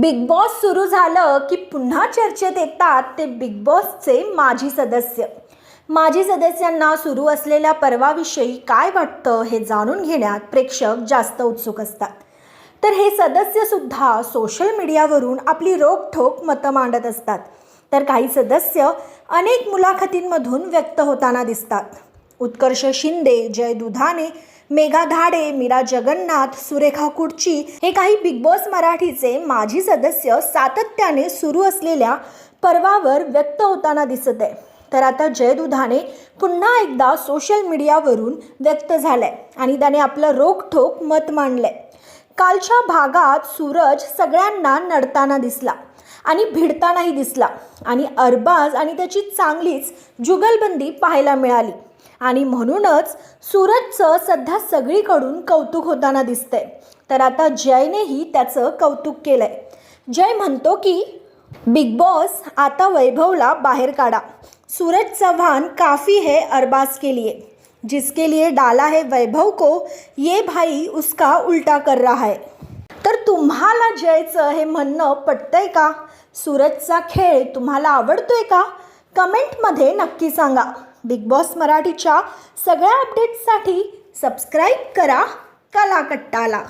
Big boss सुरू झालं की पुन्हा चर्चेत येतात ते बिग बॉसचे माजी सदस्य. माजी सदस्यांना सुरू असलेल्या पर्वाविषयी काय वाटतं हे जाणून घेण्यात प्रेक्षक जास्त उत्सुक असतात. तर हे सदस्यसुद्धा सोशल मीडियावरून आपली रोखठोक मतं मांडत असतात. तर काही सदस्य अनेक मुलाखतींमधून व्यक्त होताना दिसतात. उत्कर्ष शिंदे जय दुधाने मेघा धाडे मीरा जगन्नाथ सुरेखा कुडची हे काही बिग बॉस मराठीचे माजी सदस्य सातत्याने सुरू असलेल्या पर्वावर व्यक्त होताना दिसत आहे. तर आता जयदुधाने पुन्हा एकदा सोशल मीडियावरून व्यक्त झालाय आणि त्याने आपलं रोखठोक मत मांडलंय. कालच्या भागात सूरज सगळ्यांना नडताना दिसला आणि भिडतानाही दिसला आणि अरबाज आणि त्याची चांगलीच जुगलबंदी पाहायला मिळाली. आणि म्हणूनच सूरजचं सध्या सगळीकडून कौतुक होताना दिसतंय. तर आता जयनेही त्याचं कौतुक केलंय. जय म्हणतो की बिग बॉस आता वैभवला बाहेर काढा. सूरज चव्हाण काफ़ी है अरबाज के लिए जिसके लिए डाला है वैभव को ये भाई उसका उल्टा कर रहा है. तर तुम्हाला जयचं हे म्हणणं पटतंय का? सूरजचा खेळ तुम्हाला आवडतोय का? कमेंटमध्ये नक्की सांगा. बिग बॉस मराठीच्या सगळ्या अपडेट्ससाठी सबस्क्राईब करा कलाकट्टाला.